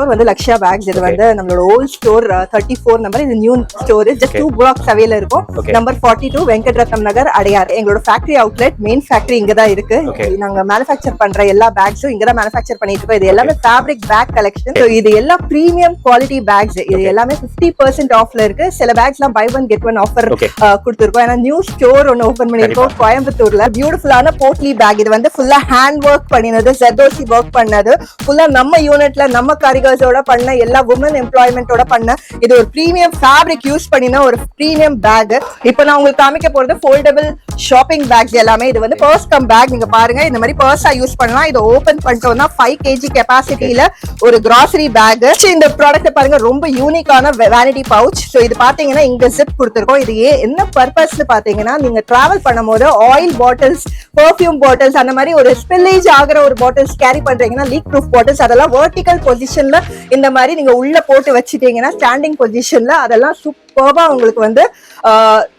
Store வந்து Lakshya bags இது வந்து நம்மளோட old store thirty four number இது new store just two blocks அவைல இருக்கும். Number forty two Venkatratnam Nagar Adyar எங்களோட ஃபேக்டரி அவுட்லெட் மெயின் ஃபேக்டரி இங்க தான் இருக்கு. நாங்க மேனுஃபேக்சர் பண்ற எல்லா பேக்ஸும் இங்க தான் மேனுஃபேக்சர் பண்ணிட்டு இருக்கோம். இது எல்லாமே ஃபேப்ரிக் பேக் கலெக்ஷன் இது எல்லாம் பிரீமியம் குவாலிட்டி பேக்ஸ் இது. எல்லாமே ஃபிஃப்டி பர்சன்ட் ஆஃப்ல இருக்கு. சில பேக்ஸ்லாம் buy one get one offer Okay. கொடுத்துருக்கோம். ஏன்னா நியூ ஸ்டோர் ஒன்னு ஓபன் பண்ணிருக்கோம் கோயம்புத்தூர்ல. பியூட்டிஃபுல்லான போட்லி பேக் இது வந்து ஃபுல்லா ஹேண்ட் ஒர்க் பண்ணினது ஜெர்தோசி ஒர்க் பண்ணது. ஃபுல்லா நம்ம யூனிட்ல நம்ம காரிகர்ஸோட பண்ண எல்லா உமன் எம்ப்ளாய்மெண்டோட பண்ண இது ஒரு பிரீமியம் ஃபேப்ரிக் யூஸ் பண்ணின ஒரு ப்ரீமியம் பேக் இப்போ நான் உங்களுக்கு காமிக்க போறது ஃபோல்டபிள் ஷாப்பிங் பேக்ஸ் எல்லாமே. இது வந்து பர்ஸ் கம் பேக் நீங்க பாருங்க இந்த மாதிரி பர்ஸா யூஸ் பண்ணலாம். இதை ஓபன் பண்ணிட்டோம்னா ஃபைவ் கேஜி கெபாசிட்டியில ஒரு கிராசரி பேக் இந்த ப்ராடக்ட் பாருங்க ரொம்ப யூனிக்கான வேனிட்டி பவுச் ஸோ இது பாத்தீங்கன்னா இங்க ஜிப் கொடுத்துருக்கோம். இது என்ன பர்பஸ்னு பாத்தீங்கன்னா நீங்க டிராவல் பண்ணும்போது ஆயில் பாட்டில்ஸ் பெர்ஃப்யூம் பாட்டில்ஸ் அந்த மாதிரி ஒரு ஸ்பில்லேஜ் ஆகிற ஒரு பாட்டில்ஸ் கேரி பண்றீங்கன்னா லீக் ப்ரூஃப் பாட்டில்ஸ் அதெல்லாம் வெர்டிக்கல் பொசிஷன்ல இந்த மாதிரி நீங்க உள்ள போட்டு வச்சுட்டீங்கன்னா ஸ்டாண்டிங் பொசிஷன்ல அதெல்லாம் சூப்பர் சூப்பர்பா உங்களுக்கு வந்து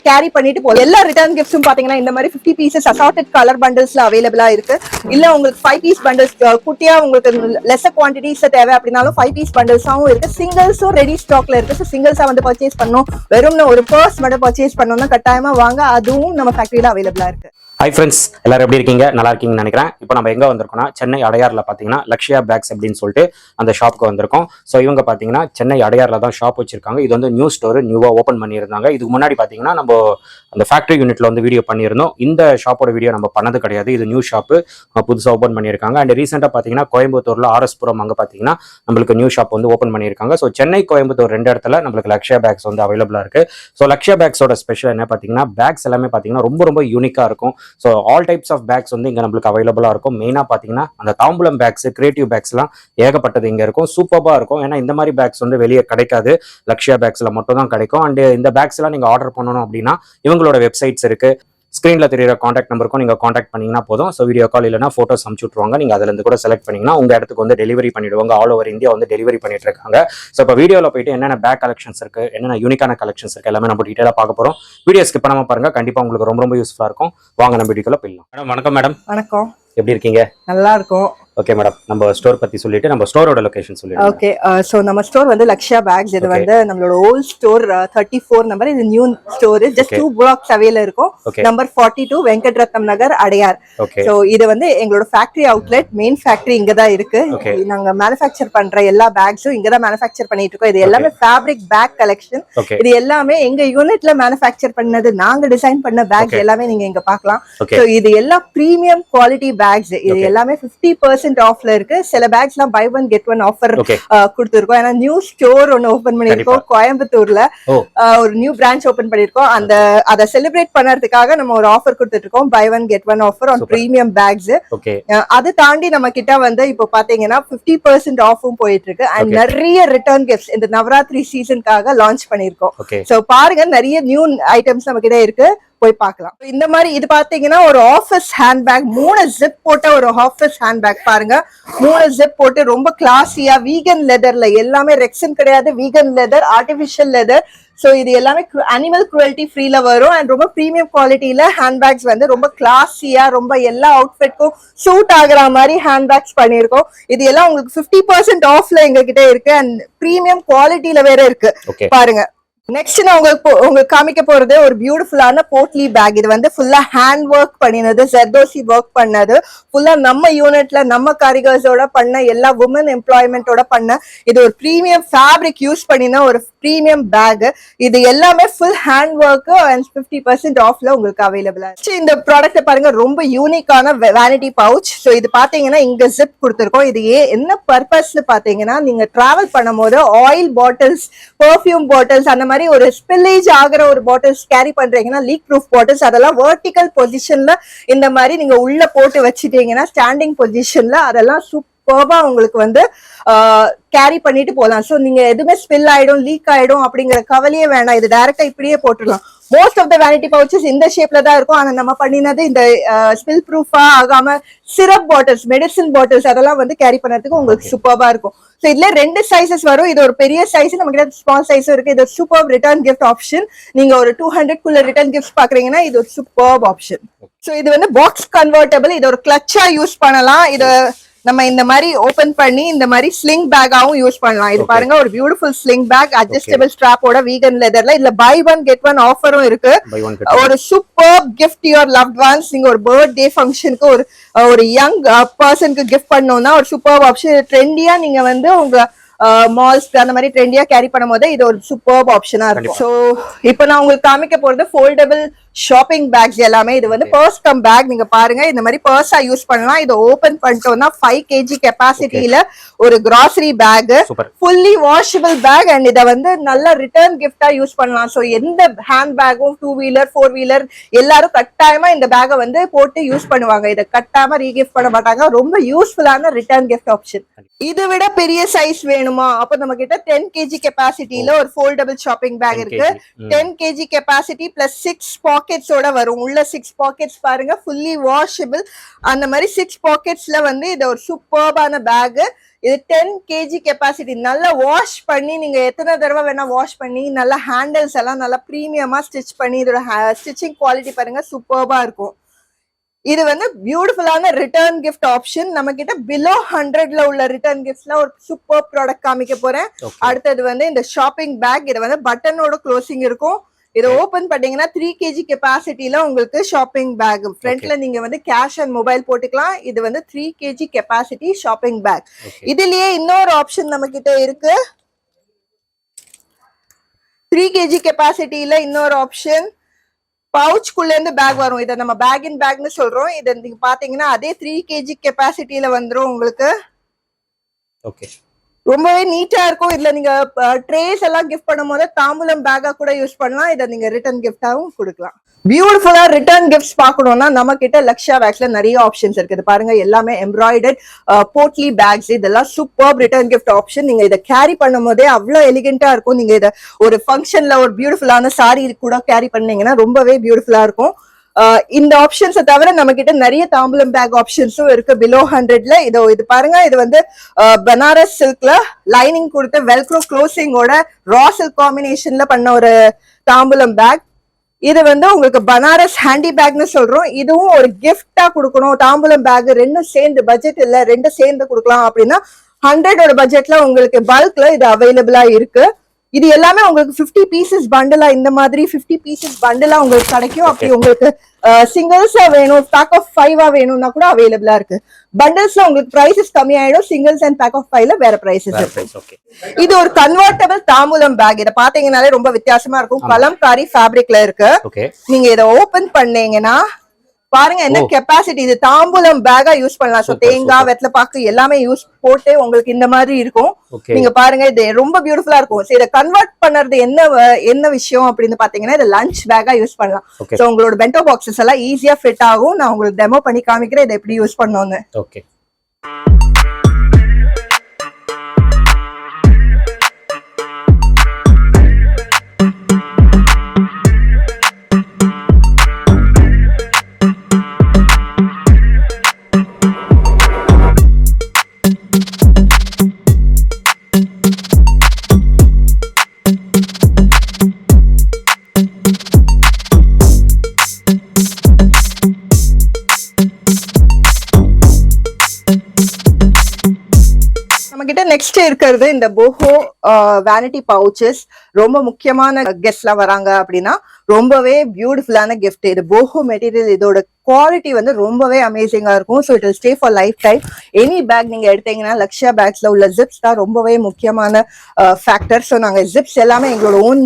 கேரி பண்ணிட்டு போகும் எல்லா ரிட்டர்ன் கிஃப்ட்ஸும் பாத்தீங்கன்னா இந்த மாதிரி 50 பீசஸ் அசார்டட் கலர் பண்டில்ஸ்ல அவைலபிளா இருக்கு. இல்ல உங்களுக்கு ஃபைவ் பீஸ் பண்டில்ஸ் குட்டியா உங்களுக்கு லெஸ் குவான்டிட்டிஸ் தேவை அப்படின்னாலும் ஃபைவ் பீஸ் பண்டில்ஸாவும் இருக்கு. சிங்கிள்ஸும் ரெடி ஸ்டாக்ல இருக்கு. ஸோ சிங்கிள்ஸா வந்து பர்ச்சேஸ் பண்ணும் வெறும் ஒரு பர்ஸ் மட்டும் பர்ச்சேஸ் பண்ணணும்னா கட்டாயமா வாங்க. அதுவும் நம்ம ஃபேக்டரியில அவைலபிளா இருக்கு. ஹை ஃப்ரெண்ட்ஸ் எல்லாரும் எப்படி இருக்கீங்க? நல்லா இருக்கீங்கன்னு நினைக்கிறேன். இப்போ நம்ம எங்கே வந்திருக்கோம்னா சென்னை அடையாரில் பார்த்தீங்கன்னா லக்ஷயா பேக்ஸ் அப்படின்னு சொல்லிட்டு அந்த ஷாப்க்கு வந்திருக்கோம். ஸோ இவங்க பார்த்தீங்கன்னா சென்னை அடையாரில் தான் ஷாப் வச்சிருக்காங்க. இது வந்து நியூ ஸ்டோர் நியூவாக ஓப்பன் பண்ணியிருந்தாங்க. இதுக்கு முன்னாடி பார்த்தீங்கன்னா நம்ம அந்த ஃபேக்டரி யூனிட்ல வந்து வீடியோ பண்ணியிருந்தோம். இந்த ஷாப்போட வீடியோ நம்ம பண்ணது கிடையாது. இது நியூ ஷாப்பு புதுசாக ஓப்பன் பண்ணியிருக்காங்க. அண்ட் ரீசெண்டாக பார்த்தீங்கன்னா கோயம்புத்தூர்ல ஆர்எஸ்புரம் அங்கே பார்த்தீங்கன்னா நம்மளுக்கு நியூ ஷாப் வந்து ஓப்பன் பண்ணியிருக்காங்க. ஸோ சென்னை கோயம்புத்தூர் ரெண்டு இடத்துல நம்மளுக்கு லக்ஷயா பேக்ஸ் வந்து அவைலபிளாக இருக்குது ஸோ லக்ஷயா பேக்ஸோட ஸ்பெஷல் என்ன பார்த்தீங்கன்னா பேக்ஸ் எல்லாமே பார்த்தீங்கன்னா ரொம்ப ரொம்ப யூனிக்காக இருக்கும். So all types of bags வந்து இங்கே நம்மளுக்கு அவைலபிளாக இருக்கும். மெயினாக பார்த்தீங்கன்னா அந்த தாம்பூலம் பேக்ஸ் கிரியேட்டிவ் பேக்ஸ்லாம் ஏகப்பட்டது இங்கே இருக்கும். சூப்பராக இருக்கும். ஏன்னா இந்த மாதிரி பேக்ஸ் வந்து வெளியே கிடைக்காது. லக்ஷியா பேக்ஸில் மட்டும் தான் கிடைக்கும். அண்ட் இந்த பேக்ஸ் எல்லாம் நீங்கள் ஆர்டர் பண்ணணும் அப்படின்னா இவங்களோட வெப்சைட்ஸ் இருக்கு. ஸ்க்ரீனில் தெரியுற காண்டாக்ட் நம்பருக்கும் நீங்கள் காண்டாக்ட் பண்ணீங்கன்னா போதும். ஸோ வீடியோ கால் இல்லைனா ஃபோட்டோஸ் அமுச்சு விட்ருவாங்க நீங்கள் அதுலேருந்து கூட செலக்ட் பண்ணீங்கன்னா உங்கள் இடத்துக்கு வந்து டெலிவரி பண்ணிடுவாங்க. ஆல் ஓவர் இந்தியா வந்து டெலிவரி பண்ணிட்டு இருக்காங்க. ஸோ இப்போ வீடியோவில் போயிட்டு என்னென்ன பேக் கலெக்ஷன்ஸ் இருக்கு என்னென்ன யூனிக்கான கலெக்ஷன்ஸ் இருக்கு எல்லாமே நம்ம டீட்டெயிலாக பார்க்க போகிறோம் வீடியோ ஸ்கிப் பண்ணாமல் பாருங்க. கண்டிப்பாக உங்களுக்கு ரொம்ப ரொம்ப யூஸ்ஃபுல்லாக இருக்கும். வாங்க நம்ம வீடியோக்குள்ள போயிடலாம். மேடம் வணக்கம் மேடம் வணக்கம். எப்படி இருக்கீங்க? நல்லா இருக்கும். ஓகே மேடம் நம்ம ஸ்டோர் பற்றி சொல்லிட்டு நம்ம ஸ்டோரோட லொகேஷன் சொல்லிடுங்க. ஓகே ஸோ நம்ம ஸ்டோர் வந்து லக்ஷயா பேக்ஸ் இது. வந்து நம்மளோட old store thirty four number இது new store just. Two blocks அவைல இருக்கும். Number forty two Venkatratnam Nagar Adyar so இது வந்து எங்களோட ஃபேக்டரி அவுட்லெட் மெயின் ஃபேக்டரி இங்க தான் இருக்கு. நாங்க மேனுஃபேக்சர் பண்ற எல்லா பேக்ஸும் இங்க தான் மேனுஃபேக்சர் பண்ணிட்டு இருக்கோம். இது எல்லாமே ஃபேப்ரிக் பேக் கலெக்ஷன் இது எல்லாமே எங்க யூனிட்ல மேனுஃபேக்சர் பண்ணது நாங்க டிசைன் பண்ண பேக்ஸ். எல்லாமே நீங்க இங்க பார்க்கலாம். ஸோ இது எல்லாம் பிரீமியம் குவாலிட்டி பேக்ஸ் இது. எல்லாமே 50% பர்சன்ட் ஆஃப்ல இருக்கு. சில பேக்ஸ்லாம் buy one get one offer கொடுத்துருக்கோம். ஏன்னா நியூ ஸ்டோர் ஒன்னு ஓபன் பண்ணிருக்கோம் கோயம்புத்தூர்ல. ஒரு நியூ பிரான்ச் ஓபன் பண்ணிருக்கோம் அந்த அதை செலிப்ரேட் பண்ணறதுக்காக நம்ம ஒரு ஆஃபர் கொடுத்துட்டு இருக்கோம் buy one get one offer on. Premium bags அது தாண்டி நம்ம கிட்ட வந்து இப்போ பாத்தீங்கன்னா 50% பர்சன்ட் ஆஃபும் போயிட்டு இருக்கு அண்ட். நிறைய ரிட்டர்ன் கிஃப்ட்ஸ் இந்த நவராத்திரி சீசனுக்காக லான்ச் பண்ணிருக்கோம் சோ பாருங்க நிறைய நியூ ஐட்டம்ஸ் நம்ம கிட்ட இருக்கு. போய் பார்க்கலாம். இந்த மாதிரி இது பாத்தீங்கன்னா ஒரு ஆஃபீஸ் ஹேண்ட்பேக் மூணு ஜிப் போட்ட ஒரு ஆஃபீஸ் ஹேண்ட்பேக் பாருங்க. மூணு ஜிப் போட்டு ரொம்ப கிளாஸியா வீகன் லெதர்ல எல்லாமே ரெக்ஸன் கிடையாது vegan leather artificial leather so இது எல்லாமே அனிமல் குரல்டி ஃப்ரீல வரும். அண்ட் ரொம்ப ப்ரீமியம் குவாலிட்டியில ஹேண்ட்பேக்ஸ் வந்து ரொம்ப கிளாஸியா ரொம்ப எல்லா அவுட்ஃபிட்க்கும் சூட் ஆகுற மாதிரி ஹேண்ட்பேக்ஸ் பண்ணியிருக்கோம். இது எல்லாம் உங்களுக்கு 50% பர்சன்ட் ஆஃப்ல எங்க கிட்ட இருக்கு. அண்ட் ப்ரீமியம் குவாலிட்டியில வேற இருக்கு. பாருங்க. நெக்ஸ்ட் நான் உங்களுக்கு உங்களுக்கு காமிக்க போறது ஒரு பியூட்டிஃபுல்லான போட்லி பேக் இது வந்து ஃபுல்லா ஹேண்ட் ஒர்க் பண்ணினது ஜெர்தோசி ஒர்க் பண்ணது. ஃபுல்லா நம்ம யூனிட்ல நம்ம காரிகர்ஸோட பண்ண எல்லா உமன் எம்ப்ளாய்மெண்டோட பண்ண இது ஒரு ப்ரீமியம் ஃபேப்ரிக் யூஸ் பண்ணின ஒரு ப்ரீமியம் பேக் இது எல்லாமே full hand work and fifty percent ஆஃப்ல உங்களுக்கு அவைலபிளா இந்த ப்ராடக்ட் பாருங்க ரொம்ப யூனிக்கான வேனிட்டி பவுச் ஸோ இது பாத்தீங்கன்னா இங்க ஜிப் கொடுத்துருக்கோம். இது ஏ என்ன பர்பஸ்ல பாத்தீங்கன்னா நீங்க டிராவல் பண்ணும்போது ஆயில் பாட்டில்ஸ் பெர்ஃப்யூம் பாட்டில்ஸ் அந்த மாதிரி ஒரு ஸ்பில்லேஜ் ஆகிற ஒரு பாட்டில்ஸ் கேரி பண்றீங்கன்னா லீக் ப்ரூஃப் பாட்டில்ஸ் அதெல்லாம் வேர்டிக்கல் பொசிஷன்ல இந்த மாதிரி நீங்க உள்ள போட்டு வச்சிட்டீங்கன்னா ஸ்டாண்டிங் பொசிஷன்ல அதெல்லாம் சூப்பர் சூப்பர்பா உங்களுக்கு வந்து கேரி பண்ணிட்டு போகலாம் ஸோ நீங்க எதுவுமே ஸ்பில் ஆயிடும் லீக் ஆயிடும் அப்படிங்கிற கவலையே வேண்டாம் இது டைரக்டா இப்படியே போட்டுடலாம். Most of the vanity pouches இந்த ஷேப்ல தான் இருக்கும். ஆனா நம்ம பண்ணினது இந்த ஸ்பில் ப்ரூஃபா ஆகாம சிரப் பாட்டில்ஸ் மெடிசின் பாட்டில்ஸ் அதெல்லாம் வந்து கேரி பண்ணறதுக்கு உங்களுக்கு சூப்பர்பா இருக்கும். ஸோ இதுல ரெண்டு சைசஸ் வரும். இது ஒரு பெரிய சைஸ் நம்ம கிட்ட ஸ்மால் சைஸும் இருக்கு. இது சூப்பர் ரிட்டர்ன் கிஃப்ட் ஆப்ஷன் நீங்க ஒரு டூ ஹண்ட்ரட் குள்ள ரிட்டர்ன் கிஃப்ட் பாக்குறீங்கன்னா இது ஒரு சூப்பர் ஆப்ஷன் ஸோ இது வந்து பாக்ஸ் கன்வெர்டபிள் இது ஒரு கிளச்சா யூஸ் பண்ணலாம். இது நம்ம இந்த மாதிரி ஓபன் பண்ணி இந்த மாதிரி ஸ்லிங் பேக்காவும் யூஸ் பண்ணலாம். இது. பாருங்க ஒரு பியூட்டிஃபுல் ஸ்லிங் பேக் அட்ஜஸ்டபிள் ஸ்ட்ராப்போட வீகன் லெதர்ல இதுல பை ஒன் கெட் ஒன் ஆஃபரும் இருக்கு. ஒரு super gift your loved ones நீங்க ஒரு பர்த்டே ஃபங்க்ஷனுக்கு ஒரு ஒரு யங் பர்சனுக்கு கிஃப்ட் பண்ணோம்னா ஒரு சூப்பர் ஆப்ஷன் ட்ரெண்டியா நீங்க வந்து உங்க மால்ஸ் அந்த மாதிரி ட்ரெண்டியா கேரி பண்ணும்போது இது ஒரு சூப்பர் ஆப்ஷனா இருக்கும். ஸோ இப்போ நான் உங்களுக்கு காமிக்க போறது ஃபோல்டபிள் ஷாப்பிங் பேக்ஸ் எல்லாமே இது வந்து பர்ஸ் கம் பேக் நீங்க பாருங்க இந்த மாதிரி பர்ஸா யூஸ் பண்ணலாம். இதை ஓபன் பண்ணிட்டோம்னா ஃபைவ் கேஜி கெப்பாசிட்டியில ஒரு grocery bag fully washable bag and இதை வந்து நல்ல ரிட்டர்ன் கிஃப்டா யூஸ் பண்ணலாம். ஸோ எந்த ஹேண்ட் பேக்கும் டூ வீலர் ஃபோர் வீலர் எல்லாரும் கட்டாயமா இந்த பேக்கை வந்து போட்டு யூஸ் பண்ணுவாங்க. இதை கட்டாம ரீகிஃப்ட் பண்ண மாட்டாங்க. ரொம்ப யூஸ்ஃபுல்லான ரிட்டர்ன் கிஃப்ட் ஆப்ஷன் இதை விட பெரிய சைஸ் வேணுமா? அப்ப நம்ம கிட்ட டென் கேஜி கெப்பாசிட்டியில ஒரு ஃபோல்டபிள் ஷாப்பிங் பேக் இருக்கு. Ten KG capacity plus six பாக்கெட்ஸோட வரும். உள்ள சிக்ஸ் பாக்கெட்ஸ் பாருங்க ஃபுல்லி வாஷபிள் அந்த மாதிரி சிக்ஸ் பாக்கெட்ஸ்ல வந்து இது ஒரு சூப்பர்பான பேக் இது டென் கேஜி கெப்பாசிட்டி நல்லா வாஷ் பண்ணி நீங்க எத்தனை தடவை வேணா வாஷ் பண்ணி நல்லா ஹேண்டில்ஸ் எல்லாம் நல்லா ப்ரீமியமா ஸ்டிச் பண்ணி இதோட ஸ்டிச்சிங் குவாலிட்டி பாருங்க சூப்பர்பா இருக்கும். இது வந்து பியூட்டிஃபுல்லான ரிட்டர்ன் கிஃப்ட் ஆப்ஷன் நம்ம கிட்ட பிலோ ஹண்ட்ரட்ல உள்ள ரிட்டர்ன் கிஃப்ட்ஸ்ல ஒரு சூப்பர் ப்ராடக்ட் காமிக்க போறேன். அடுத்தது வந்து இந்த ஷாப்பிங் பேக் இது வந்து பட்டனோட க்ளோசிங் இருக்கும். இதை ஓபன் பண்ணீங்கன்னா த்ரீ கேஜி கெப்பாசிட்டில உங்களுக்கு ஷாப்பிங் பேக் ஃப்ரண்ட்ல நீங்க வந்து கேஷ் அண்ட் மொபைல் போட்டுக்கலாம். இது வந்து three KG capacity shopping bag இதுலயே இன்னொரு ஆப்ஷன் நம்ம கிட்ட இருக்கு த்ரீ கேஜி கெப்பாசிட்டியில இன்னொரு ஆப்ஷன் பவுச்குள்ள இருந்து பேக் வரும். இதை நம்ம பேக் இன் பேக்னு சொல்றோம். இதை நீங்க பாத்தீங்கன்னா அதே த்ரீ கேஜி கெப்பாசிட்டியில வந்துரும் உங்களுக்கு. ஓகே ரொம்பவே நீட்டா இருக்கும். இதுல நீங்க ட்ரேஸ் எல்லாம் கிஃப்ட் பண்ணும்போது தாம்பூலம் பேக்கா கூட யூஸ் பண்ணலாம். இதை நீங்க ரிட்டர்ன் கிஃப்டாவும் கொடுக்கலாம். பியூட்டிஃபுல்லா ரிட்டர்ன் கிஃப்ட்ஸ் பார்க்கணும்னா நம்ம கிட்ட லக்ஷா பேக்ஸ்ல நிறைய ஆப்ஷன்ஸ் இருக்குது பாருங்க எல்லாமே எம்ப்ராய்டர்ட் போட்லி பேக்ஸ் இதெல்லாம் சூப்பர் ரிட்டர்ன் கிஃப்ட் ஆப்ஷன் நீங்க இதை கேரி பண்ணும் போதே அவ்வளவு எலிகென்ட்டா இருக்கும். நீங்க இதை ஒரு ஃபங்க்ஷன்ல ஒரு பியூட்டிஃபுல்லான சாரி கூட கேரி பண்ணீங்கன்னா ரொம்பவே பியூட்டிஃபுல்லா இருக்கும். இந்த ஆப்ஷன்ஸை தவிர நம்ம கிட்ட நிறைய தாம்பூலம் பேக் ஆப்ஷன்ஸும் இருக்கு. பிலோ ஹண்ட்ரட்ல இதோ இது பாருங்க இது வந்து பனாரஸ் சில்க்ல லைனிங் கொடுத்த வெல்க்ரோ க்ளோசிங்கோட ரா சில்க் காம்பினேஷன்ல பண்ண ஒரு தாம்பூலம் பேக் இது வந்து உங்களுக்கு பனாரஸ் ஹேண்டி பேக்னு சொல்றோம். இதுவும் ஒரு கிஃப்டா கொடுக்கணும். தாம்பூலம் பேக் ரெண்டும் சேர்ந்து பட்ஜெட் இல்ல ரெண்டும் சேர்ந்து கொடுக்கலாம் அப்படின்னா ஹண்ட்ரடோட பட்ஜெட்ல உங்களுக்கு பல்க்ல இது அவைலபிளா இருக்கு. இது எல்லாமே உங்களுக்கு 50 பீசஸ் பண்டலா இந்த மாதிரி 50 பீசஸ் பண்டலா உங்களுக்கு கிடைக்கும். அப்படி உங்களுக்கு சிங்கிள்ஸா வேணும் பேக் ஆஃப் ஃபைவா வேணும்னா கூட அவைலபிளா இருக்கு. பண்டல்ஸ்ல உங்களுக்கு பிரைசஸ் கம்மியாயிடும் சிங்கிள்ஸ் அண்ட் பேக் ஆஃப் ஃபைவ்ல வேற பிரைசஸ் இருக்கு இது ஒரு கன்வெர்டபிள் தாம்பூலம் பேக் இதை பாத்தீங்கன்னாலே ரொம்ப வித்தியாசமா இருக்கும். கலம்காரி ஃபேப்ரிக்ல இருக்கு. நீங்க இதை ஓபன் பண்ணீங்கன்னா பாருங்க என்ன. கெப்பாசிட்டி இது தாம்பூலம் பேக்கா யூஸ் பண்ணலாம். சோ தேங்காய் super. வெத்தலை பாக்கு எல்லாமே யூஸ் போட்டு உங்களுக்கு இந்த மாதிரி இருக்கும். நீங்க பாருங்க இது ரொம்ப பியூட்டிஃபுல்லா இருக்கும். சோ இதை கன்வெர்ட் பண்றது என்ன என்ன விஷயம் அப்படின்னு பாத்தீங்கன்னா இது லஞ்ச் பேக்கா யூஸ் பண்ணலாம். சோ உங்களோட பென்டோ பாக்ஸஸ் எல்லாம் ஈஸியா ஃபிட் ஆகும். நான் உங்களுக்கு டெமோ பண்ணி காமிக்கிறேன். இதை எப்படி யூஸ் பண்ணணும்னு ஓகே இருக்கிறது. இந்த போஹோ வேனிட்டி பவுச்சஸ் ரொம்ப முக்கியமான கெஸ்ட்லாம் வராங்க அப்படின்னா ரொம்பவே பியூட்டிஃபுல்லான கிஃப்ட் இது போஹோ மெட்டீரியல் இதோட குவாலிட்டி வந்து ரொம்பவே அமேசிங்கா இருக்கும். So it stay for lifetime any bag நீங்க எடுத்தீங்கன்னா லக்ஷா பேக்ஸில் உள்ள ஜிப்ஸ் தான் ரொம்பவே முக்கியமான ஃபேக்டர் ஸோ நாங்கள் ஜிப்ஸ் எல்லாமே எங்களோட ஓன்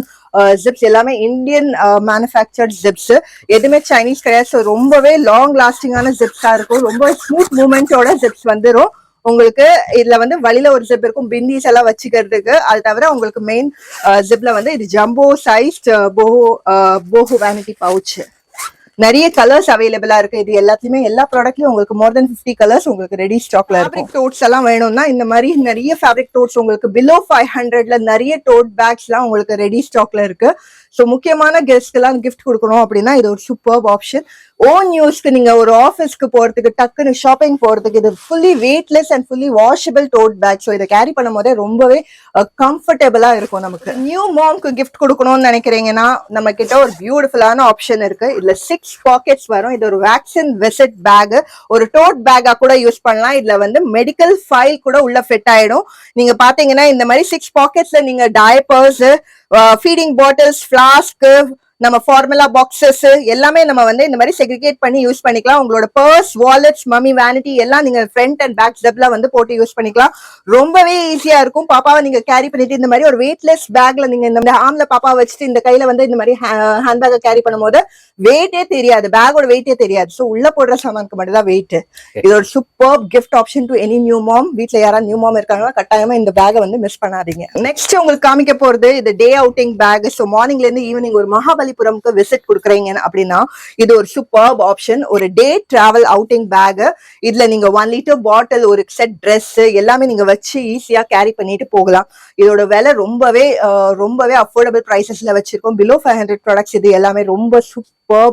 ஜிப்ஸ் எல்லாமே இந்தியன் மேனுஃபேக்சர்ட் ஜிப்ஸ் எதுவுமே சைனீஸ் கிடையாது. ஸோ ரொம்பவே லாங் லாஸ்டிங்கான ஜிப்ஸாக இருக்கும். ரொம்ப ஸ்மூத் மூமெண்ட்டோட ஜிப்ஸ் வந்துடும் உங்களுக்கு இதுல வந்து வழியில ஒரு ஜிப் இருக்கும் பிந்திஸ் எல்லாம் வச்சுக்கிறதுக்கு அது தவிர உங்களுக்கு மெயின் ஜிப்ல வந்து இது jumbo size boho boho vanity pouch நிறைய கலர்ஸ் அவைலபிளா இருக்கு. இது எல்லாத்தையுமே எல்லா ப்ராடக்ட்லயும் உங்களுக்கு மோர் தென் 50 கலர்ஸ் உங்களுக்கு ரெடி ஸ்டாக்ல ஃபேப்ரிக் டோட்ஸ் எல்லாம் வேணும்னா இந்த மாதிரி நிறைய ஃபேப்ரிக் டோட்ஸ் உங்களுக்கு பிலோ ஃபைவ் ஹண்ட்ரட்ல நிறைய டோட் பேக்ஸ் எல்லாம் உங்களுக்கு ரெடி ஸ்டாக்ல இருக்கு. ஸோ முக்கியமான கெஸ்ட் எல்லாம் கிஃப்ட் கொடுக்கணும் அப்படின்னா இது ஒரு சூப்பர் ஆப்ஷன் ஓன் யூஸ்க்கு நீங்க ஒரு ஆஃபீஸ்க்கு போறதுக்கு டக்குன்னு ஷாப்பிங் போறதுக்கு இது fully weightless and fully washable tote bag so இதை கேரி பண்ணும் போதே ரொம்பவே கம்ஃபர்டபுளா இருக்கும் நமக்கு. நியூ மாம்க்கு கிஃப்ட் கொடுக்கணும்னு நினைக்கிறீங்கன்னா நம்ம கிட்ட ஒரு பியூட்டிஃபுல்லான ஆப்ஷன் இருக்கு. இதுல சிக்ஸ் சிக்ஸ் பாக்கெட்ஸ் வரும். இது ஒரு வேக்சின் விசிட் பேக் ஒரு டோட் பேக்கா கூட யூஸ் பண்ணலாம். இதுல வந்து மெடிக்கல் ஃபைல் கூட உள்ள ஃபிட் ஆயிடும். நீங்க பாத்தீங்கன்னா இந்த மாதிரி சிக்ஸ் பாக்கெட்ஸ்ல நீங்க டயப்பர்ஸ் ஃபீடிங் பாட்டில்ஸ் Ask. நம்ம ஃபார்முலா பாக்ஸஸ் எல்லாமே நம்ம வந்து இந்த மாதிரி செக்ரிகேட் பண்ணி யூஸ் பண்ணிக்கலாம். உங்களோட பர்ஸ் வாலெட்ஸ் மம்மி வேனிட்டி எல்லாம் நீங்க ஃப்ரண்ட் அண்ட் பேக் ஜப்ல வந்து போட்டு யூஸ் பண்ணிக்கலாம். ரொம்பவே ஈஸியா இருக்கும். பாப்பாவை நீங்க கேரி பண்ணிட்டு இந்த மாதிரி ஒரு வெயிட்லெஸ் பேக்ல நீங்க இந்த ஆம்ல பாப்பா வச்சுட்டு இந்த கையில வந்து இந்த மாதிரி ஹேண்ட் பேக்கை கேரி பண்ணும்போது வெயிட்டே தெரியாது. பேக்கோட வெயிட்டே தெரியாது. ஸோ உள்ள போடுற சாமானுக்கு மட்டும் தான் வெயிட் இது ஒரு super gift option to any new mom வீட்ல யாராவது நியூ மாம் இருக்காங்கன்னா கட்டாயமா இந்த பேக்கை வந்து மிஸ் பண்ணாதீங்க. நெக்ஸ்ட் உங்களுக்கு காமிக்க போறது இது டே அவுட்டிங் பேக் ஸோ மார்னிங்ல இருந்து ஈவினிங் ஒரு மகாபலிபுரம்க்கு விசிட் கொடுக்குறீங்க அப்படின்னா இது ஒரு சூப்பர் ஆப்ஷன் ஒரு டே டிராவல் அவுட்டிங் பேக் இதுல நீங்க ஒன் லிட்டர் பாட்டில் ஒரு செட் Dress எல்லாமே நீங்க வச்சு ஈஸியா கேரி பண்ணிட்டு போகலாம். இதோட விலை ரொம்பவே ரொம்பவே அஃபோர்டபுள் ப்ரைசஸ்ல வச்சிருக்கோம். பிலோ ஃபைவ் ஹண்ட்ரட் ப்ராடக்ட்ஸ் இது எல்லாமே ரொம்ப super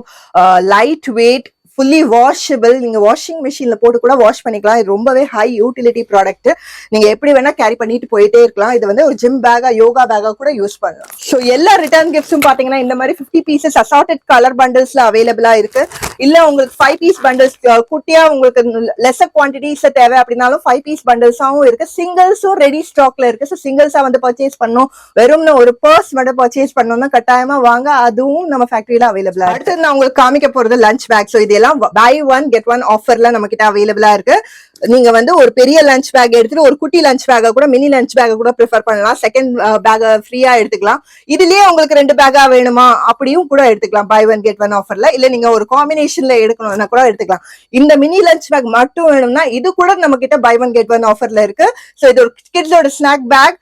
light weight fully washable நீங்க வாஷிங் மிஷின்ல போட்டு கூட வாஷ் பண்ணிக்கலாம். இது ரொம்பவே ஹை யூட்டிலிட்டி ப்ராடக்ட் நீங்க எப்படி வேணா கேரி பண்ணிட்டு போயிட்டே இருக்கலாம். இது வந்து ஒரு ஜிம் பேக்கா யோகா பேக்கா கூட யூஸ் பண்ணலாம். ஸோ எல்லா ரிட்டர்ன் கிஃப்ட்ஸும் பாத்தீங்கன்னா இந்த மாதிரி ஃபிஃப்டி பீசஸ் அசார்டட் கலர் பண்டில்ஸ்ல அவைலபிளா இருக்கு. இல்ல உங்களுக்கு ஃபைவ் பீஸ் பண்டில்ஸ் குட்டியா உங்களுக்கு லெசர் குவான்டிட்டிஸ் தேவை அப்படின்னாலும் ஃபைவ் பீஸ் பண்டில்ஸாவும் இருக்கு. சிங்கிள்ஸும் ரெடி ஸ்டாக்ல இருக்கு. ஸோ சிங்கிள்ஸா வந்து பர்ச்சேஸ் பண்ணும் வெறும்னு ஒரு பர்ஸ் மட்டும் பர்ச்சேஸ் பண்ணணும்னா கட்டாயமா வாங்க. அதுவும் நம்ம ஃபேக்டரியில அவைலபிளா அடுத்து நான் உங்களுக்கு காமிக்க போறது லஞ்ச் பேக் ஸோ இதெல்லாம் பை ஒன் கெட் ஒன் ஆஃபர்ல நம்ம கிட்ட அவைலபிளா இருக்கு. நீங்க வந்து ஒரு பெரிய லஞ்ச் பேக் எடுத்துட்டு ஒரு குட்டி லஞ்ச் பேக்கை கூட மினி லஞ்ச் பேக்கை கூட ப்ரிஃபர் பண்ணலாம். செகண்ட் பேக்கை ஃப்ரீயா எடுத்துக்கலாம். இதுலயே உங்களுக்கு ரெண்டு பேக்கா வேணுமா அப்படியும் கூட எடுத்துக்கலாம். பை ஒன் கெட் ஒன் ஆஃபர்ல இல்ல நீங்க ஒரு காம்பினேஷன்ல எடுக்கணும்னா கூட எடுத்துக்கலாம். இந்த மினி லஞ்ச் பேக் மட்டும் வேணும்னா இது கூட நம்ம கிட்ட பை ஒன் கெட் ஒன் ஆஃபர்ல இருக்கு. ஸோ இது ஒரு கிட்ஸோட ஸ்நாக் பேக்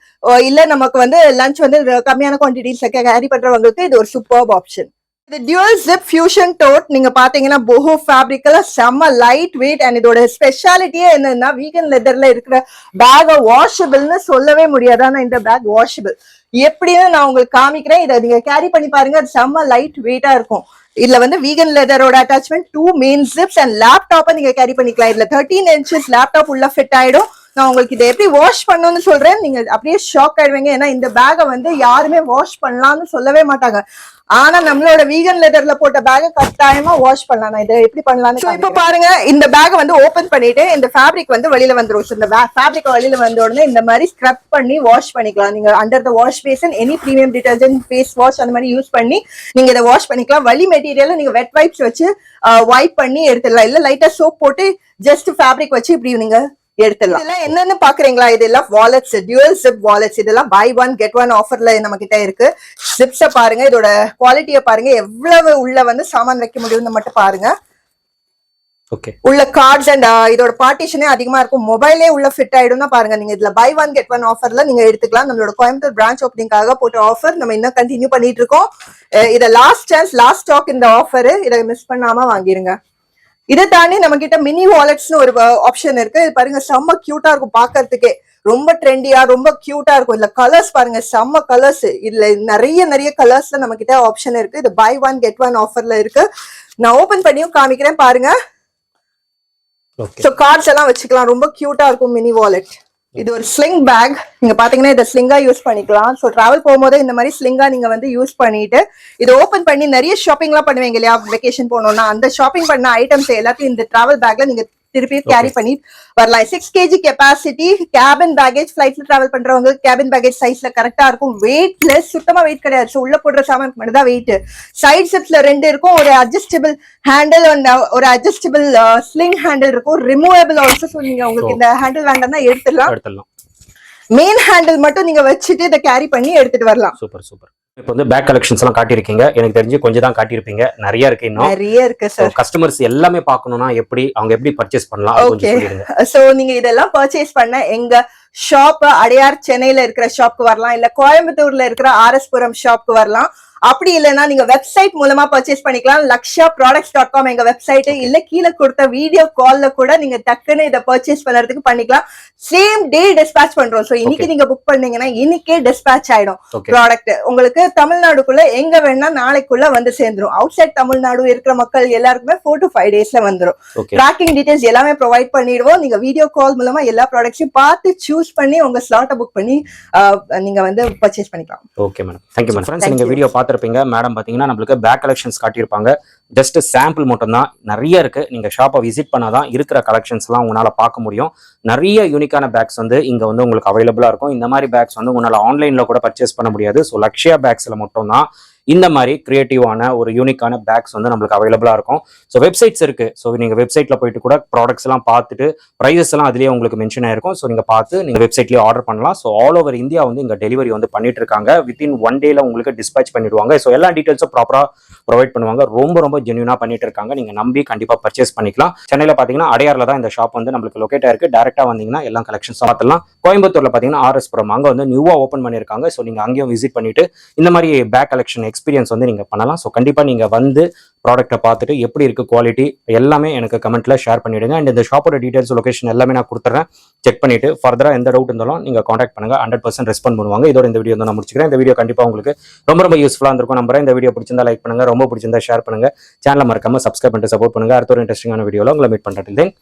இல்ல நமக்கு வந்து லஞ்ச் வந்து கம்மியான குவான்டிட்டிஸ்ல கேரி பண்றவங்களுக்கு இது ஒரு சூப்பர் ஆப்ஷன் இது டியூல் ஜிப் ஃபியூஷன் டோட் நீங்க பாத்தீங்கன்னா போஹோ ஃபேப்ரிக்ல செம்ம லைட் வெயிட் அண்ட் இதோட ஸ்பெஷாலிட்டியே என்னன்னா வீகன் லெதர்ல இருக்கிற பேக வாஷபிள்னு சொல்லவே முடியாது. ஆனா இந்த பேக் வாஷபிள் எப்படின்னு நான் உங்களுக்கு காமிக்கிறேன். இதை நீங்க கேரி பண்ணி பாருங்க. அது செம்ம லைட் வெயிட்டா இருக்கும். இதுல வந்து vegan லெதரோட attachment two main zips and லேப்டாப்பை நீங்க கேரி பண்ணிக்கலாம். இதுல தேர்ட்டீன் இன்ச்சஸ் லேப்டாப் உள்ள ஃபிட் ஆயிடும். நான் உங்களுக்கு இதை எப்படி வாஷ் பண்ணணும்னு சொல்றேன். நீங்க அப்படியே ஷாக் ஆயிடுவீங்க. ஏன்னா இந்த பேக்கை வந்து யாருமே வாஷ் பண்ணலாம்னு சொல்லவே மாட்டாங்க. ஆனா நம்மளோட வீகன் லெதர்ல போட்ட பேக்கை கட்டாயமா வாஷ் பண்ணலாம். நான் இதை எப்படி பண்ணலாம்னு So, இப்ப பாருங்க. இந்த பேக்கை வந்து ஓபன் பண்ணிட்டு இந்த ஃபேப்ரிக் வந்து வெளியில வந்துரும். So, இந்த ஃபேப்ரிக் வெளியில வந்த உடனே இந்த மாதிரி ஸ்க்ரப் பண்ணி வாஷ் பண்ணிக்கலாம். நீங்க under the wash basin any premium detergent face wash அந்த மாதிரி யூஸ் பண்ணி நீங்க இதை வாஷ் பண்ணிக்கலாம். வலி மெட்டீரியல் நீங்க வெட் வைப்ஸ் வச்சு வைப் பண்ணி எடுத்துடலாம். இல்ல லைட்டா சோப் போட்டு ஜஸ்ட் ஃபேப்ரிக் வச்சு இப்படி நீங்க எடுத்துடலாம். இதெல்லாம் என்னன்னு பாக்குறீங்களா? இதெல்லாம் வாலெட்ஸ் டியூவல் ஜிப் வாலெட்ஸ் இதெல்லாம் பை ஒன் கெட் ஒன் ஆஃபர்ல நம்ம கிட்ட இருக்கு ஜிப்ஸ பாருங்க இதோட குவாலிட்டியை பாருங்க. எவ்வளவு உள்ள வந்து சாமான் வைக்க முடியும்னு மட்டும் பாருங்க. உள்ள கார்ட்ஸ் அண்ட் இதோட பார்ட்டிஷனே அதிகமா இருக்கும். மொபைலே உள்ள ஃபிட் ஆயிடும் தான் பாருங்க. நீங்க இதுல பை ஒன் கெட் ஒன் ஆஃபர்ல நீங்க எடுத்துக்கலாம். நம்மளோட கோயம்புத்தூர் பிரான்ச் ஓப்பனிங்காக போட்ட ஆஃபர் நம்ம இன்னும் கண்டினியூ பண்ணிட்டு இருக்கோம். இத லாஸ்ட் சான்ஸ் லாஸ்ட் ஸ்டாக் இந்த ஆஃபர் இதை மிஸ் பண்ணாம வாங்கிருங்க. இதை தாண்டி நம்ம கிட்ட மினி வாலெட்ஸ்னு ஒரு ஆப்ஷன் இருக்கு. இது பாருங்க செம்ம கியூட்டா இருக்கும் பாக்குறதுக்கே ரொம்ப ட்ரெண்டியா ரொம்ப கியூட்டா இருக்கும். இதுல கலர்ஸ் பாருங்க செம்ம கலர்ஸ் இதுல நிறைய நிறைய கலர்ஸ்ல நம்ம கிட்ட ஆப்ஷன் இருக்கு. இது பை ஒன் கெட் ஒன் ஆஃபர்ல இருக்கு. நான் ஓபன் பண்ணியும் காமிக்கிறேன் பாருங்க. ஸோ கார்ட்ஸ் எல்லாம் வச்சுக்கலாம். ரொம்ப கியூட்டா இருக்கும் மினி வாலெட் இது ஒரு ஸ்லிங் பேக் நீங்க பாத்தீங்கன்னா இதை ஸ்லிங்கா யூஸ் பண்ணிக்கலாம். ஸோ டிராவல் போகும்போது இந்த மாதிரி ஸ்லிங்கா நீங்க வந்து யூஸ் பண்ணிட்டு இதை ஓபன் பண்ணி நிறைய ஷாப்பிங்லாம் பண்ணுவீங்க இல்லையா? வெக்கேஷன் போனோம்னா அந்த ஷாப்பிங் பண்ண ஐட்டம்ஸ் எல்லாத்தையும் இந்த டிராவல் பேக்ல நீங்க திருப்பி கேரி பண்ணி வரலாம். Six KG capacity cabin baggage ஃபிளைட்ல travel பண்றவங்க கேபின் பேக்கேஜ் சைஸ்ல கரெக்டா இருக்கும். வெயிட்லெஸ் சுத்தமா வெயிட் கிடையாது. உள்ள போடுற சாமானுக்கு மட்டும் தான் வெயிட் சைட் ஸ்டெப்ஸ்ல ரெண்டு இருக்கும். ஒரு அட்ஜஸ்டபிள் ஹேண்டில் ஒரு அட்ஜஸ்டபிள் ஸ்லிங் ஹேண்டில் இருக்கும். ரிமூவபிள் ஆல்சோ ஸோ நீங்க உங்களுக்கு இந்த ஹேண்டில் வேண்டாம்னா எடுத்துடலாம். மெயின் ஹேண்டில் மட்டும் நீங்க வச்சுட்டு இதை கேரி பண்ணி எடுத்துட்டு வரலாம். சூப்பர் சூப்பர் இப்போ வந்து பேக் கலெக்ஷன்ஸ் எல்லாம் காட்டியிருக்கீங்க. எனக்கு தெரிஞ்சு கொஞ்சம் தான் காட்டியிருப்பீங்க. நிறைய இருக்கு இன்னும். நிறைய இருக்கு சார் கஸ்டமர்ஸ் எல்லாமே பார்க்கணும்னா எப்படி அவங்க எப்படி பர்ச்சேஸ் பண்ணலாம். சொல்லிடுங்க. சோ நீங்க இதெல்லாம் பர்ச்சேஸ் பண்ண எங்க ஷாப் அடையார் சென்னையில இருக்கிற ஷாப்க்கு வரலாம். இல்ல கோயம்புத்தூர்ல இருக்கிற ஆர்எஸ் புரம் ஷாப்க்கு வரலாம். அப்படி இல்லைன்னா நீங்க வெப்சைட் மூலமா பர்ச்சேஸ் பண்ணிக்கலாம். லக்ஷா ப்ராடக்ட்ஸ் டாட் காம் எங்க வெப்சைட் இல்ல கீழே கொடுத்த வீடியோ கால்ல கூட நீங்க டக்குன்னு இதை பர்ச்சேஸ் பண்ணறதுக்கு பண்ணிக்கலாம். சேம் டே டிஸ்பேச் பண்றோம். சோ இன்னைக்கு. நீங்க புக் பண்ணீங்கன்னா இன்னைக்கே டிஸ்பேச் ஆயிடும் ப்ராடக்ட் உங்களுக்கு தமிழ்நாடுக்குள்ள எங்க வேணா நாளைக்குள்ள வந்து சேர்ந்துரும். அவுட் சைட் தமிழ்நாடு இருக்கிற மக்கள் எல்லாருக்குமே ஃபோர் டு ஃபைவ் டேஸ்ல வந்துரும். ஓகே ட்ராக்கிங் டீடைல்ஸ் எல்லாமே ப்ரொவைட் பண்ணிடுவோம். நீங்க வீடியோ கால் மூலமா எல்லா ப்ராடக்ட்ஸையும் பார்த்து சூஸ் பண்ணி உங்க ஸ்லாட்டை புக் பண்ணி நீங்க வந்து பர்ச்சேஸ் பண்ணிக்கலாம். Okay madam thank you madam நீங்க. வீடியோ பார்த்துருப்பீங்க. மேடம் பார்த்தீங்கன்னா நம்மளுக்கு பேக் கலெக்ஷன்ஸ் காட்டியிருப்பாங்க. ஜஸ்ட் சாம்பிள் மட்டும்தான். நிறைய இருக்கு. நீங்கள் ஷாப்பை விசிட் பண்ணாதான் இருக்கிற கலெக்ஷன்ஸ்லாம் உங்களால் பார்க்க முடியும். நிறைய யூனிக்கான பேக்ஸ் வந்து இங்கே வந்து உங்களுக்கு அவைலபிளாக இருக்கும். இந்த மாதிரி பேக்ஸ் வந்து உங்களால் ஆன்லைனில் கூட பர்ச்சேஸ் பண்ண முடியாது. ஸோ லக்ஷயா பேக்ஸில் மட்டும்தான். இந்த மாதிரி கிரியேட்டிவான ஒரு யூனிக்கான பேக்ஸ் வந்து நம்மளுக்கு அவைலபிளாக இருக்கும். ஸோ வெப்சைட்ஸ் இருக்குது ஸோ நீங்கள் வெப்சைட்டில் போயிட்டு கூட ப்ராடக்ட்ஸ் எல்லாம் பார்த்துட்டு ப்ரைஸஸ் எல்லாம் அதிலேயே உங்களுக்கு மென்ஷன் ஆயிருக்கும். ஸோ நீங்கள் பார்த்து நீங்கள் வெப்சைட்லேயே ஆர்டர் பண்ணலாம். ஸோ ஆல் ஓவர் இந்தியா வந்து இங்கே டெலிவரி வந்து பண்ணிட்டு இருக்காங்க. வித்தின் ஒன் டேல உங்களுக்கு டிஸ்பேச் பண்ணிடுவாங்க. ஸோ எல்லா டீட்டெயில்ஸும் ப்ராப்பராக ப்ரொவைட் பண்ணுவாங்க. ரொம்ப ரொம்ப ஜென்யூனாக பண்ணிட்டு இருக்காங்க. நீங்கள் நம்பி கண்டிப்பாக பர்ச்சேஸ் பண்ணிக்கலாம். சென்னையில் பார்த்தீங்கன்னா அடையாரில் தான் இந்த ஷாப் வந்து நம்மளுக்கு லொக்கேட் ஆயிருக்கு. டேரெக்டாக வந்தீங்கன்னா எல்லா கலெக்ஷன்ஸ் பார்த்துலாம் கோயம்புத்தூரில் பார்த்தீங்கன்னா ஆர்எஸ் புரம் அங்கே வந்து நியூவாக ஓப்பன் பண்ணியிருக்காங்க ஸோ நீங்கள் அங்கேயும் விசிட் பண்ணிட்டு இந்த மாதிரி பேக் கலெக்ஷன் எக்ஸ் எக்ஸ்பீரியன்ஸ் வந்து நீங்கள் பண்ணலாம். ஸோ கண்டிப்பாக நீங்கள் வந்து ப்ராடக்ட்டை பார்த்துட்டு எப்படி இருக்குது குவாலிட்டி எல்லாமே எனக்கு கமெண்ட்டில் ஷேர் பண்ணிவிடுங்க அண்ட் இந்த ஷாப்போட டீட்டெயில்ஸ் லொகேஷன் எல்லாமே நான் கொடுத்துறேன். செக் பண்ணிட்டு ஃபர்தராக எந்த டவுட் இருந்தாலும் நீங்கள் காண்டாக்ட் பண்ணுங்கள் ஹண்ட்ரட் பர்சன்ட் ரெஸ்பாண்ட் பண்ணுவாங்க. இதோட இந்த வீடியோ வந்து நான் முடிச்சுக்கிறேன். இந்த வீடியோ கண்டிப்பாக உங்களுக்கு ரொம்ப ரொம்ப யூஸ்ஃபுல்லாக இருந்திருக்கும். நம்புறேன். இந்த வீடியோ பிடிச்சிருந்தா லைக் பண்ணுங்க. ரொம்ப பிடிச்சிருந்தா ஷேர் பண்ணுங்க. சேனலை மறக்காமல் சப்ஸ்கிரைப் பண்ணிட்டு சப்போர்ட் பண்ணுங்க. அடுத்த ஒரு இன்ட்ரெஸ்டிங்கான வீடியோவில் உங்களை மீட் பண்ணுறேன் தென்